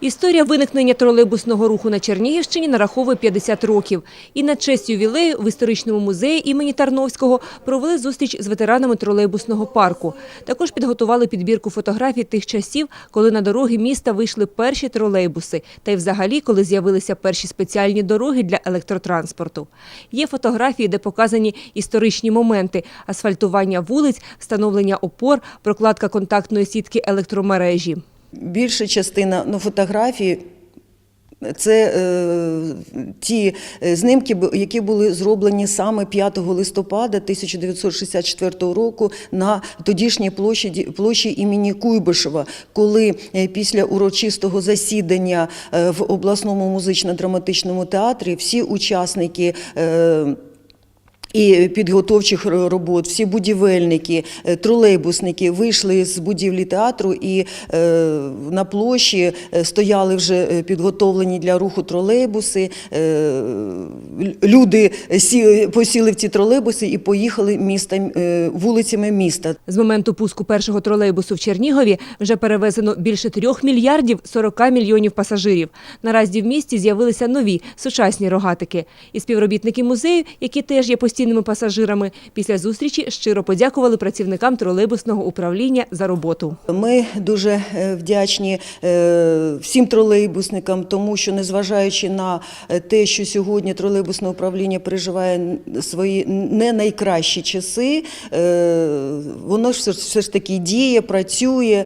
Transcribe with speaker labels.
Speaker 1: Історія виникнення тролейбусного руху на Чернігівщині нараховує 50 років. І на честь ювілею в історичному музеї імені Тарновського провели зустріч з ветеранами тролейбусного парку. Також підготували підбірку фотографій тих часів, коли на дороги міста вийшли перші тролейбуси, та й взагалі, коли з'явилися перші спеціальні дороги для електротранспорту. Є фотографії, де показані історичні моменти – асфальтування вулиць, встановлення опор, прокладка контактної сітки електромережі.
Speaker 2: Більша частина ну, фотографій це е, ті е, знимки, які були зроблені саме 5 листопада 1964 року на тодішній площі, площі імені Куйбишева, коли е, після урочистого засідання е, в обласному музично-драматичному театрі всі учасники. Е, і підготовчих робот, всі будівельники, е, тролейбусники вийшли з будівлі театру і е, на площі е, стояли вже підготовлені для руху тролейбуси. Люди сіли, посіли в ці тролейбуси і поїхали містом, е, вулицями міста.
Speaker 1: З моменту пуску першого тролейбусу в Чернігові вже перевезено більше 3 мільярдів 40 мільйонів пасажирів. Наразі в місті з'явилися нові сучасні рогатики. І співробітники музею, які теж є постійними пасажирами, після зустрічі щиро подякували працівникам тролейбусного управління за роботу.
Speaker 2: Ми дуже е, вдячні е, всім тролейбусникам, тому що незважаючи на те, що сьогодні тролейбусне управління переживає свої не найкращі часи, е, воно ж- все ж таки діє, працює